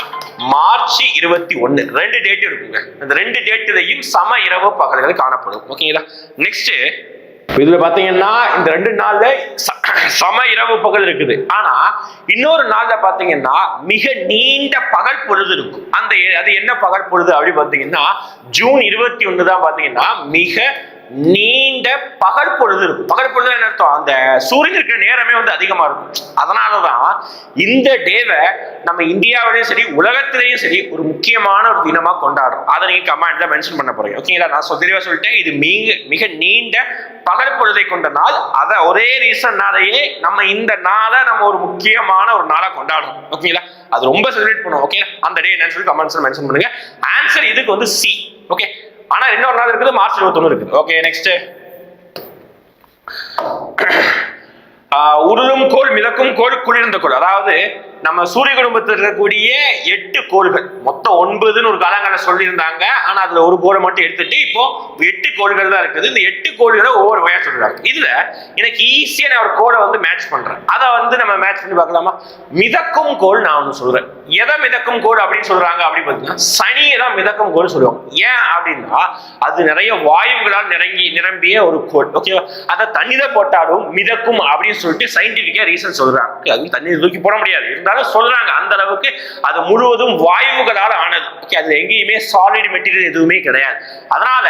Speaker 1: மார்ச் இருபத்தி ஒன்னு ரெண்டு டேட் இருக்குங்க. அந்த ரெண்டு டேட்லையும் சம இரவு பகல்கள் காணப்படும். ஓகேங்களா நெக்ஸ்ட் இதுல பாத்தீங்கன்னா இந்த ரெண்டு நாள்ல ச- சம இரவு பகல் இருக்குது. ஆனா இன்னொரு நாள்ல பாத்தீங்கன்னா மிக நீண்ட பகல் பொழுது இருக்கும். அந்த அது என்ன பகல் பொழுது அப்படின்னு பாத்தீங்கன்னா ஜூன் இருபத்தி ஒண்ணு தான் பாத்தீங்கன்னா மிக நீண்ட பகல் பொழுது இருக்கும். பகல் பொழுது என்ன அர்த்தம்? அந்த சூரியன் இருக்கிற நேரமே வந்து அதிகமா இருக்கும். அதனாலதான் இந்த டேவை நம்ம இந்தியாவிலையும் சரி உலகத்திலையும் சரி ஒரு முக்கியமான ஒரு தினமா கொண்டாடுறோம். அதை நீங்க கமெண்ட்ல மென்ஷன் பண்ண போறீங்க. ஓகேங்களா நான் சொ- தெளிவா சொல்லிட்டேன். இது மிக மிக நீண்ட பகல் பொழுதை கொண்ட நாள். அதை ஒரே ரீசன்னாலேயே நம்ம இந்த நாளை நம்ம ஒரு முக்கியமான ஒரு நாளா கொண்டாடுறோம். ஓகேங்களா அது ரொம்ப செலிப்ரேட் பண்ணுவோம். ஓகே அந்த டே என்னன்னு சொல்லி கமெண்ட்ஸ் மென்ஷன் பண்ணுங்க. ஆன்சர் இதுக்கு வந்து சி ஓகே ஆனா இன்னொரு நாள் இருக்குது மார்ச் இருபத்தொன்னு இருக்குது. ஓகே நெக்ஸ்ட் உருளும் கோல் மிதக்கும் கோல் குளிர்ந்த கோல். அதாவது நம்ம சூரிய குடும்பத்தில் இருக்கக்கூடிய எட்டு கோள்கள். மொத்தம் ஒன்பதுன்னு ஒரு காலங்களை சொல்லியிருந்தாங்க. ஆனா அதுல ஒரு கோளை மட்டும் எடுத்துட்டு இப்போ எட்டு கோள்கள் தான் இருக்குது. இந்த எட்டு கோள்களை ஒவ்வொரு வகையா சொல்றாங்க. இதுல எனக்கு ஈஸியா நான் ஒரு கோளை வந்து மேட்ச் பண்றேன். அதை வந்து நம்ம மேட்ச் பண்ணி பார்க்கலாமா? மிதக்கும் கோள் நான் ஒன்று சொல்றேன். எதை மிதக்கும் கோள் அப்படின்னு சொல்றாங்க அப்படின்னு பார்த்தீங்கன்னா சனியை தான் மிதக்கும் கோள் சொல்லுவாங்க. ஏன் அப்படின்னா அது நிறைய வாயுகளால் நிரங்கி நிரம்பிய ஒரு கோள். ஓகேவா அதை தண்ணியில போட்டாலும் மிதக்கும் அப்படின்னு சொல்லிட்டு சயின்டிபிக்கா ரீசன் சொல்றாங்க. அது தண்ணி தூக்கி போட முடியாது. இருந்தாலும் சொல்றாங்க. அந்த அளவுக்கு அது முழுவதும் வாயுகளால் ஆனது. ஓகே அதுல எங்கேயுமே சாலிட் மெட்டீரியல் எதுவுமே கிடையாது. அதனால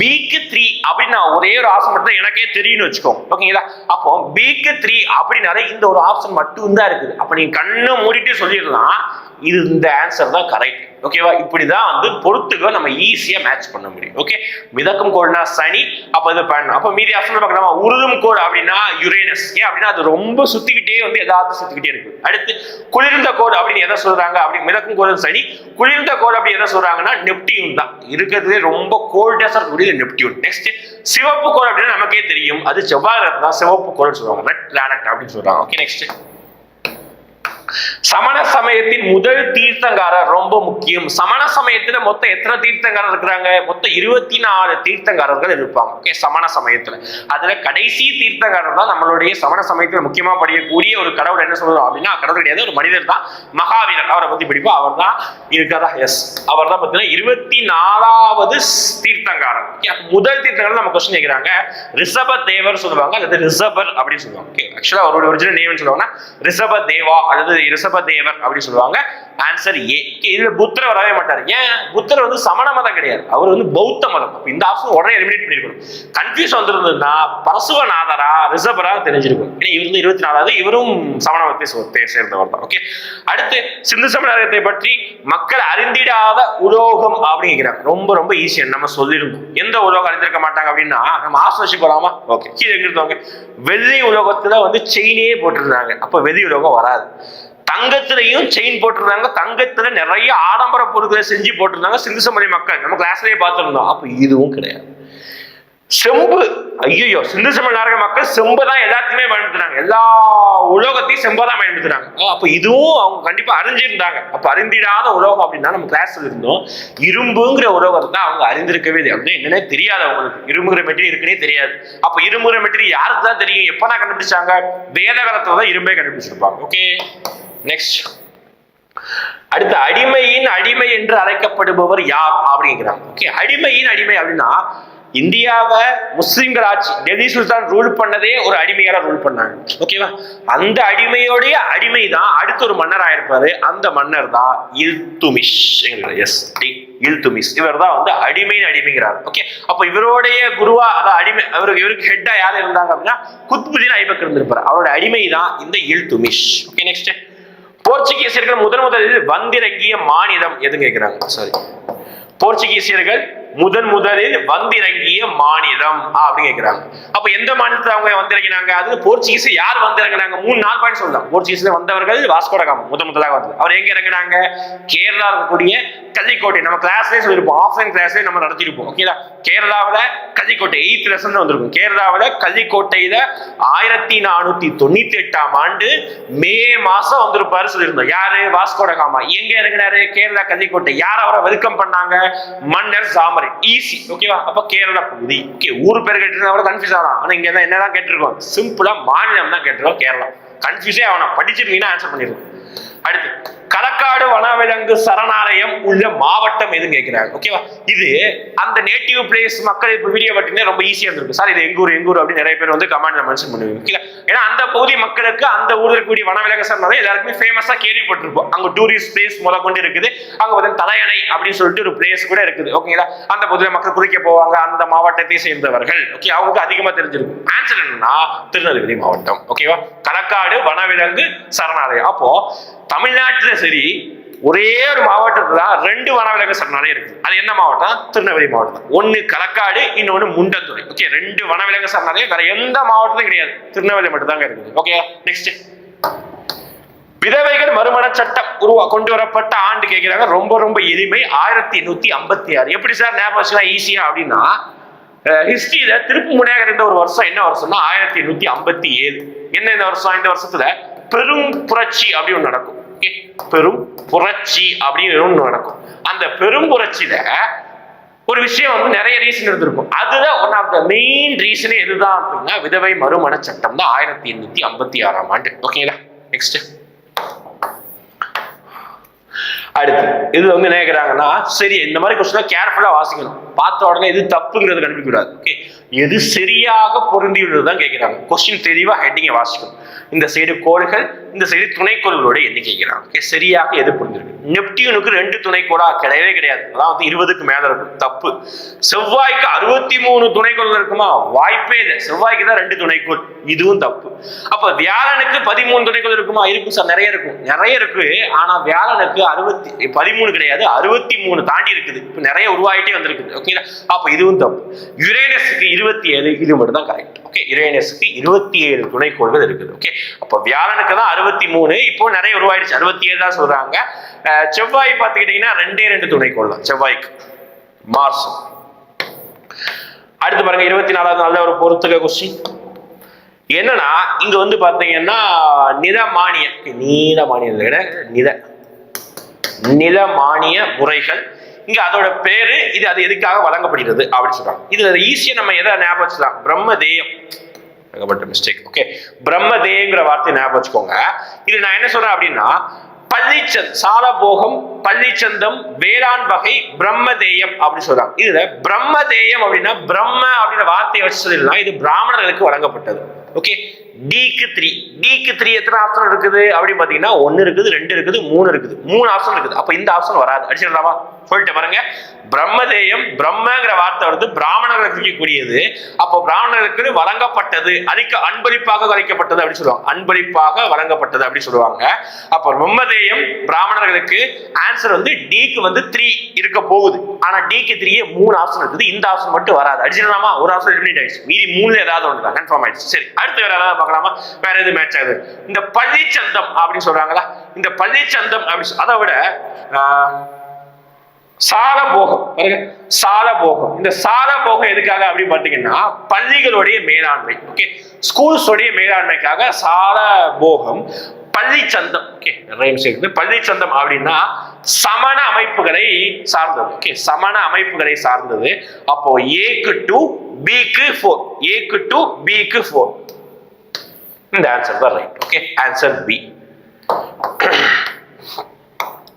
Speaker 1: பிக்கு த்ரீ அப்படின்னு நான் ஒரே ஒரு ஆப்ஷன் மட்டும் தான் எனக்கே தெரியும்னு வச்சுக்கோங்க ஓகேங்களா அப்போ பிக்கு த்ரீ அப்படின்னாலே இந்த ஒரு ஆப்ஷன் மட்டும்தான் இருக்குது. அப்ப நீங்க கண்ணை மூடிட்டு சொல்லிடலாம். இது இந்த ஆன்சர் தான் கரெக்ட் ஓகேவா இப்படிதான் வந்து பொறுத்துக்க நம்ம ஈஸியா மேட்ச் பண்ண முடியும். ஓகே மிதக்கும் கோள்னா சனி அப்ப இது பண்ணணும் அப்ப மீதி ஆப்ஷன் பார்க்கலாமா உருதும் கோள் அப்படின்னா யுரேனஸ் ஏன் அப்படின்னா அது ரொம்ப சுத்திக்கிட்டே வந்து ஏதாவது சுத்திக்கிட்டே இருக்கு. அடுத்து குளிர்ந்த கோள் அப்படின்னு எதை சொல்றாங்க? அப்படி மிதக்கும் கோள் சனி. குளிர்ந்த கோள் அப்படி எதை சொல்றாங்கன்னா நெப்டியூன் தான். இருக்கிறதுலே ரொம்ப கோல்டஸ்ட் இருக்கக்கூடிய நெப்டியூன் நெக்ஸ்ட் சிவப்பு கோள் அப்படின்னா நமக்கே தெரியும். அது செவ்வாய் தான். சிவப்பு கோள் சொல்லுவாங்க. ரெட் பிளானட் அப்படின்னு சொல்றாங்க. ஓகே நெக்ஸ்ட் சமண சமயத்தின் முதல் தீர்த்தங்காரர் ரொம்ப முக்கியம். சமண சமயத்துல மொத்தம் எத்தனை தீர்த்தங்காரர் இருக்கிறாங்க? மொத்தம் இருபத்தி நாலு தீர்த்தங்காரர்கள் இருப்பாங்க. ஓகே சமண சமயத்துல. அதுல கடைசி தீர்த்தங்காரர் தான் நம்மளுடைய சமண சமயத்துல முக்கியமா படிக்கக்கூடிய ஒரு கடவுள். என்ன சொல்றோம் அப்படின்னா கடவுள் கிடையாது ஒரு மனிதர் தான். மகாவீரர். அவரை பத்தி படிப்போம். அவர் தான் இருக்காரா? எஸ் அவர் தான் பார்த்தீங்கன்னா இருபத்தி நாலாவது தீர்த்தங்காரர் முதல் தீர்த்தங்காரர் நம்ம கொஸ்டின் கேட்கிறாங்க ரிஷப தேவர் சொல்லுவாங்க. அல்லது ரிஷபர் அப்படின்னு சொல்லுவாங்க. ஓகே ஆக்சுவலா அவருடைய ஒரிஜினல் நேம் சொல்லுவாங்கன்னா ரிஷப தேவா அல்லது ரிஷப தேவர் அப்படின்னு சொல்லுவாங்க. ஆன்சர் ஏ இதுல புத்தர் வரவே மாட்டார். ஏன்? புத்தர் வந்து சமண மதம் கிடையாது. அவர் வந்து பௌத்த மதம். அப்ப இந்த ஆப்ஷன் உடனே எலிமினேட் பண்ணிருக்கணும். கன்ஃபியூஸ் வந்திருந்ததுன்னா பரசுவநாதரா ரிஷபரா தெரிஞ்சிருக்கும். ஏன்னா இவர் வந்து இருபத்தி நாலாவது இவரும் சமண மதத்தை சேர்ந்தவர் தான். ஓகே அடுத்து சிந்து சமணத்தை பற்றி மக்கள் அறிந்திடாத உலோகம் அப்படிங்கிறாங்க ரொம்ப ரொம்ப ஈஸியா நம்ம சொல்லியிருந்தோம் எந்த உலோகம் அறிந்திருக்க மாட்டாங்க அப்படின்னா நம்ம ஆசோசி போலாமா ஓகே கீழே எங்கிருந்தவங்க வெள்ளி உலோகத்துல வந்து செயினே போட்டிருந்தாங்க. அப்ப வெள்ளி உலோகம் வராது. தங்கத்திலையும் செயின் போட்டிருந்தாங்க. தங்கத்துல நிறைய ஆடம்பர பொருட்களை செஞ்சு போட்டிருந்தாங்க சிந்து சமணி மக்கள். நம்ம கிளாஸ்லயே பார்த்துருந்தோம். அப்ப இதுவும் கிடையாது. செம்பு ஐயோ சிந்து சமண நாரக மக்கள் செம்பு தான் எல்லாத்தையுமே பயன்படுத்துறாங்க எல்லா உலோகத்தையும் செம்பை தான் பயன்படுத்துறாங்க அப்ப இதுவும் அவங்க கண்டிப்பா அறிஞ்சிருந்தாங்க. அப்ப அறிந்திடாத உலோகம் அப்படின்னா நம்ம கிளாஸ்ல இருந்தோம். இரும்புங்கிற உலோகத்தை தான் அவங்க அறிந்திருக்கவே இல்லை. அப்படின்னு என்னன்னே தெரியாது அவங்களுக்கு. இரும்புங்கிற மெட்டீரியல் இருக்குன்னே தெரியாது. அப்ப இரும்புங்கிற மெட்டீரியல் யாருக்கு தான் தெரியும்? எப்பதான் கண்டுபிடிச்சாங்க? வேத காலத்துல தான் இரும்பே கண்டுபிடிச்சிருப்பாங்க. ஓகே நெக்ஸ்ட் அடுத்து அடிமையின் அடிமை என்று அழைக்கப்படுபவர் யார் அப்படிங்கிறாங்க ஓகே அடிமையின் அடிமை அப்படின்னா இந்தியாவை முஸ்லிம்கள் ஆட்சி டெல்லி சுல்தான் ரூல் பண்ணதே ஒரு அடிமையால ரூல் பண்ணாங்க. ஓகேவா அந்த அடிமையோடைய அடிமை தான் அடுத்த ஒரு மன்னர் ஆயிருப்பாரு. அந்த மன்னர் தான் இல்துமிஷ் எஸ் இல்துமிஷ். இவர் தான் வந்து அடிமைன்னு அடிமைங்கிறார். ஓகே அப்ப இவருடைய குருவா அதாவது அடிமை அவருக்கு இவருக்கு ஹெட்டா யார் இருந்தாங்க அப்படின்னா குத்புதீன் ஐபக் இருந்திருப்பாரு. அவரோட அடிமை தான் இந்த இல்துமிஷ். ஓகே நெக்ஸ்ட் போர்ச்சுகீசியர்கள் முதன் முதலில் வந்திறங்கிய மாநிலம் எதுன்னு கேட்கிறாங்க சாரி போர்ச்சுகீசியர்கள் முதன் முதலில் வந்திறங்கிய மாநிலம் அப்படின்னு கேட்கிறாங்க அப்ப எந்த மாநிலத்தில் அவங்க வந்திறங்கினாங்க? அது போர்ச்சுகீஸ் யார் வந்திறங்கினாங்க? மூணு நாலு பாயிண்ட் சொல்லலாம். போர்ச்சுகீஸ்ல வந்தவர்கள் வாஸ்கோடகாம் முதன் முதலாக வந்தது. அவர் எங்க இறங்கினாங்க? கேரளா இருக்கக்கூடிய கள்ளிக்கோட்டை. நம்ம கிளாஸ்லேயே சொல்லியிருப்போம் ஆஃப்லைன் கிளாஸ்லேயே நம்ம நடத்திருப்போம் ஓகேங்களா கேரளாவில் கள்ளிக்கோட்டை எயித் லெசன் வந்திருக்கும். கேரளாவில் கள்ளிக்கோட்டையில ஆயிரத்தி நானூத்தி தொண்ணூத்தி எட்டாம் ஆண்டு மே மாசம் வந்திருப்பாரு சொல்லியிருந்தோம். யாரு? வாஸ்கோடகாமா எங்க இறங்கினாரு? கேரளா கள்ளிக்கோட்டை. யார் அவரை வெல்கம் பண்ணாங்க? மன்னர் சாமரை ஈஸி ஓகேவா அப்ப கேரளா பகுதி. ஓகே ஊர் பேர் கேட்டிருந்தா கூட கன்ஃபியூஸ் ஆகலாம். ஆனா இங்க தான் என்னதான் கேட்டிருக்கோம்? சிம்பிளா மாநிலம் தான் கேட்டிருக்கோம் கேரளா. கன்ஃபியூஸே அவனை படிச்சிருந்தீங்கன்னா ஆன்சர் பண்ணிடுவோம் அடுத்து களக்காடு வனவிலங்கு சரணாலயம் உள்ள மாவட்டம் எதுன்னு கேட்கிறாங்க ஓகேவா இது அந்த நேட்டிவ் பிளேஸ் மக்கள் இப்போ வீடியோ பார்த்தீங்கன்னா ரொம்ப ஈஸியாக இருந்திருக்கும் சார் இது எங்கூர் எங்கூர் அப்படின்னு நிறைய பேர் வந்து கமெண்ட்ல மென்ஷன் பண்ணுவீங்க. ஓகே ஏன்னா அந்த பகுதி மக்களுக்கு அந்த ஊரில் இருக்கக்கூடிய வனவிலங்கு சரணாலயம் எல்லாருக்குமே ஃபேமஸாக கேள்விப்பட்டிருப்போம். அங்கே டூரிஸ்ட் பிளேஸ் முத கொண்டு இருக்குது. அங்கே பார்த்தீங்கன்னா தலையணை அப்படின்னு சொல்லிட்டு ஒரு பிளேஸ் கூட இருக்குது. ஓகேங்களா அந்த பகுதியில் மக்கள் குறிக்க போவாங்க. அந்த மாவட்டத்தை சேர்ந்தவர்கள். ஓகே அவங்களுக்கு அதிகமாக தெரிஞ்சிருக்கும். ஆன்சர் என்னன்னா திருநெல்வேலி மாவட்டம். ஓகேவா களக்காடு வனவிலங்கு சரணாலயம். அப்போ தமிழ்நாட்டில் சரி ஒரே ஒரு மாவட்டத்துல தான் ரெண்டு வனவிலங்கு சரணாலயம் இருக்கு. அது என்ன மாவட்டம்? திருநெல்வேலி மாவட்டம். ஒன்னு களக்காடு இன்னொன்னு முண்டத்துறை ஓகே ரெண்டு வனவிலங்கு சரணாலயம் வேற எந்த மாவட்டத்திலும் கிடையாது. திருநெல்வேலி மட்டும் தாங்க இருக்குது. ஓகே நெக்ஸ்ட் விதவைகள் மறுமண சட்டம் உருவா கொண்டு வரப்பட்ட ஆண்டு கேட்கிறாங்க. ரொம்ப ரொம்ப எளிமை. ஆயிரத்தி எண்ணூத்தி ஐம்பத்தி ஆறு. எப்படி சார் ஞாபகம் வச்சுக்கலாம் ஈஸியா அப்படின்னா ஹிஸ்டரியில திருப்பு முனையாக இருந்த ஒரு வருஷம் என்ன வருஷம்னா ஆயிரத்தி எண்ணூத்தி ஐம்பத்தி ஏழு. என்ன இந்த வருஷம்? இந்த வருஷத்துல பெரும் புரட்சி அப்படி ஒன்று நடக்கும். பெரும் புரட்சி அப்படின்னு ஒன்று நடக்கும். அந்த பெரும் புரட்சியில ஒரு விஷயம் வந்து நிறைய ரீசன் இருந்திருக்கும். அதுதான் ஒன் ஆஃப் த மெயின் ரீசனே எதுதான் அப்படின்னா விதவை மறுமண சட்டம் தான் ஆயிரத்தி எண்ணூத்தி ஐம்பத்தி ஆறாம் ஆண்டு. ஓகேங்களா நெக்ஸ்ட் அடுத்து இது வந்து என்ன சரி இந்த மாதிரி கொஸ்டின் கேர்ஃபுல்லா வாசிக்கணும். பார்த்த உடனே எது தப்புங்கிறது கண்டுபிடிக்கூடாது ஓகே எது சரியாக பொருந்தியுள்ளது தான் கேட்கிறாங்க கொஸ்டின் தெளிவா ஹெட்டிங்கை வாசிக்கணும். இந்த சைடு கோள்கள் இந்த செய்தி துணைக்கோள்களோட எண்ணிக்கைக்கிறாங்க ஓகே சரியாக எது புரிஞ்சிருக்கு? நெப்டியூனுக்கு ரெண்டு துணைக்கோளா? கிடையவே கிடையாது. அதான் வந்து இருபதுக்கு மேல இருக்கும். தப்பு. செவ்வாய்க்கு அறுபத்தி மூணு துணைக்கோள் இருக்குமா? வாய்ப்பே இல்லை. செவ்வாய்க்கு தான் ரெண்டு துணைக்கோள். இதுவும் தப்பு. அப்ப வியாழனுக்கு பதிமூணு துணைக்கோள் இருக்குமா? இருக்கும் சார் நிறைய இருக்கும். நிறைய இருக்கு. ஆனா வியாழனுக்கு அறுபத்தி பதிமூணு கிடையாது. அறுபத்தி மூணு தாண்டி இருக்குது. இப்ப நிறைய உருவாயிட்டே வந்திருக்குது. ஓகேங்களா அப்ப இதுவும் தப்பு. யுரேனஸுக்கு இருபத்தி ஏழு இது மட்டும் தான் கரெக்ட் ஓகே யுரேனஸுக்கு இருபத்தி ஏழு துணைக்கோள்கள் இருக்குது. ஓகே அப்ப வியாழனுக்கு தான் அறுபத்தி மூணு இப்போ நிறைய உருவாயிடுச்சு. அறுபத்தி ஏழு தான் சொல்றாங்க. செவ்வாய் பார்த்துக்கிட்டீங்கன்னா ரெண்டே ரெண்டு துணைக்கோள் தான் செவ்வாய்க்கு. மார்ஸ் அடுத்து பாருங்க இருபத்தி நாலாவது நாள்ல ஒரு பொறுத்துக்க கொஸ்டின் என்னன்னா இங்க வந்து பாத்தீங்கன்னா நிலமானிய நீலமானிய விட நில நிலமானிய முறைகள். இங்க அதோட பேரு இது அது எதுக்காக வழங்கப்படுகிறது அப்படின்னு சொல்றாங்க. இதுல ஈஸியா நம்ம எதை ஞாபகம் வச்சுக்கலாம்? பிரம்மதேயம். ஏகப்பட்ட மிஸ்டேக் ஓகே பிரம்மதேங்கிற வார்த்தை ஞாபகம் வச்சுக்கோங்க. இது நான் என்ன சொல்றேன் அப்படின்னா பள்ளிச்சந்த் சாலபோகம் பள்ளிச்சந்தம் வேளாண் வகை பிரம்மதேயம் அப்படின்னு சொல்றாங்க. இதுல பிரம்மதேயம் அப்படின்னா பிரம்ம அப்படின்ற வார்த்தையை வச்சு சொல்லிடலாம். இது பிராமணர்களுக்கு வழங்கப்பட்டது. ஓகே டிக்கு த்ரீ டிக்கு த்ரீ எத்தனை ஆப்ஷன் இருக்குது? அப்படின்னு பார்த்தீங்கன்னா ஒன்று இருக்குது ரெண்டு இருக்குது மூணு இருக்குது. மூணு ஆப்ஷன் இருக்குது. அப்போ இந்த ஆப்ஷன் வராது. அடிச்சிடலாமா சொல்லிட்டு பாருங்க. பிரம்மதேயம் பிரம்மங்கிற வார்த்தை வந்து பிராமணர்களுக்கு இருக்கக்கூடியது அப்போ பிராமணர்களுக்கு வழங்கப்பட்டது. அளிக்க அன்பளிப்பாக வழங்கப்பட்டது அப்படின்னு சொல்லுவாங்க. அன்பளிப்பாக வழங்கப்பட்டது அப்படின்னு சொல்லுவாங்க. அப்போ பிரம்மதேயம் பிராமணர்களுக்கு ஆன்சர் வந்து டிக்கு வந்து த்ரீ இருக்க போகுது. ஆனால் டிக்கு த்ரீயே மூணு ஆப்ஷன் இருக்குது. இந்த ஆப்ஷன் மட்டும் வராது. அடிச்சிடலாமா ஒரு ஆப்ஷன் எலிமினேட் ஆயிடுச்சு. மீதி மூணுல ஏதாவது ஒன்று தான் கன்ஃபார்ம் ஆயிடுச்சு. சரி. அடுத்து வேற ஏதாவது பார்க்கலாமா? வேற எது மேட்ச் ஆகுது. இந்த பள்ளிச்சந்தம் அப்படின்னு சொல்றாங்களா இந்த பள்ளிச்சந்தம் அப்படின்னு அதை விட ஆஹ், சாலபோகம் பாருங்க சாலபோகம். இந்த சாலபோகம் எதுக்காக அப்படின்னு பார்த்தீங்கன்னா பள்ளிகளுடைய மேலாண்மை ஓகே ஸ்கூல்ஸுடைய மேலாண்மைக்காக சாலபோகம் பள்ளிச்சந்தம் ஓகே ரைம் சேர்க்குது பள்ளிச்சந்தம் அப்படின்னா சமண அமைப்புகளை சார்ந்தது ஓகே சமண அமைப்புகளை சார்ந்தது. அப்போ ஏக்கு டு பிக்கு ஃபோர் ஏக்கு டு பிக்கு ஃபோர் இந்த ஆன்சர் தான் right okay answer B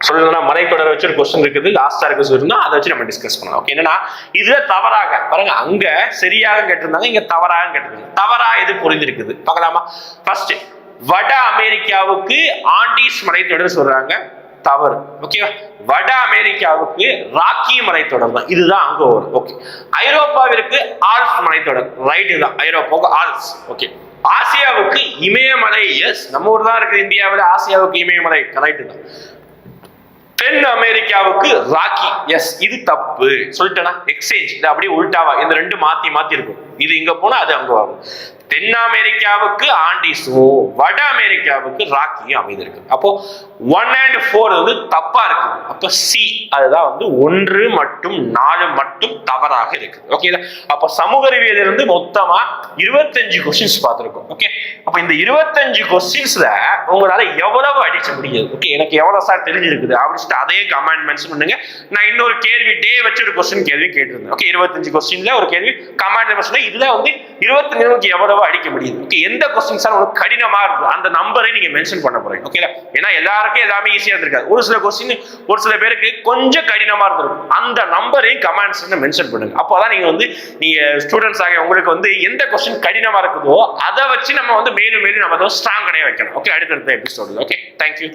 Speaker 1: so சொல்லணும்னா மலைத்தொடரை வச்சு ஒரு கொஸ்டின் இருக்குது. லாஸ்டா இருக்க சொல்லிருந்தா அதை வச்சு நம்ம டிஸ்கஸ் பண்ணலாம். ஓகே என்னன்னா இதுல தவறாக பாருங்க அங்க சரியாக கேட்டிருந்தாங்க இங்க தவறாக கேட்டிருந்தாங்க தவறா எது புரிஞ்சிருக்குது பார்க்கலாமா? ஃபர்ஸ்ட் வட அமெரிக்காவுக்கு ஆண்டீஸ் மலைத்தொடர் சொல்றாங்க தவறு. ஓகேவா வட அமெரிக்காவுக்கு ராக்கி மலைத்தொடர் தான். இதுதான் அங்க வரும். ஓகே ஐரோப்பாவிற்கு ஆல்ஸ் மலைத்தொடர். ரைட் தான். ஐரோப்பாவுக்கு ஆல்ஸ் ஓகே ஆசியாவுக்கு இமயமலை. எஸ் நம்ம ஊர் தான் இருக்குது இந்தியாவில் ஆசியாவுக்கு இமயமலை. கரெக்ட் தான். தென் அமெரிக்காவுக்கு ராக்கி. எஸ் இது தப்பு. சொல்லிட்டேனா? எக்ஸ்சேஞ்ச் இது அப்படியே உல்டாவா. இந்த ரெண்டு மாத்தி மாத்தி இருக்கும். இது இங்க போனா அது அங்க வரும். தென் அமெரிக்காவுக்கு ஆண்டிஸும் வட அமெரிக்காவுக்கு ராக்கியும் அமைந்திருக்கு. அப்போ ஒன் அண்ட் ஃபோர் வந்து தப்பா இருக்கு. அப்போ சி அதுதான் வந்து ஒன்று மற்றும் நாலு மட்டும் தவறாக இருக்கு ஓகே அப்போ சமூக அறிவியல் இருந்து மொத்தமா இருபத்தஞ்சு கொஸ்டின்ஸ் பார்த்துருக்கோம். ஓகே அப்போ இந்த இருபத்தஞ்சு கொஸ்டின்ஸ்ல உங்களால எவ்வளவு அடிச்சு முடியாது? ஓகே எனக்கு எவ்வளவு சார் தெரிஞ்சிருக்குது? அப்படின்னு அதே கமாண்ட்மெண்ட்ஸ் பண்ணுங்க. நான் இன்னொரு கேள்வி டே வச்சு ஒரு கொஸ்டின் கேள்வி கேட்டிருந்தேன். ஓகே இருபத்தஞ்சு கொஸ்டின்ல ஒரு கேள்வி கமாண்ட்மெண்ட்ஸ் இதுல வந்து இருபத்தஞ்சு எவ்வளவு எவ்வளவு அடிக்க முடியுது. ஓகே எந்த கொஸ்டின் சார் உங்களுக்கு கடினமாக இருக்கும். அந்த நம்பரை நீங்க மென்ஷன் பண்ண போறீங்க. ஓகேல ஏன்னா எல்லாருக்கும் எல்லாமே ஈஸியாக இருந்திருக்காது. ஒரு சில கொஸ்டின் ஒரு சில பேருக்கு கொஞ்சம் கடினமாக இருந்திருக்கும். அந்த நம்பரையும் கமெண்ட்ஸ் மென்ஷன் பண்ணுங்க. அப்போதான் நீங்க வந்து நீங்க ஸ்டூடெண்ட்ஸ் ஆகிய உங்களுக்கு வந்து எந்த கொஸ்டின் கடினமாக இருக்குதோ அதை வச்சு நம்ம வந்து மேலும் மேலும் நம்ம ஸ்ட்ராங் அடைய வைக்கணும். ஓகே அடுத்தடுத்த எபிசோடு ஓகே தேங்க்யூ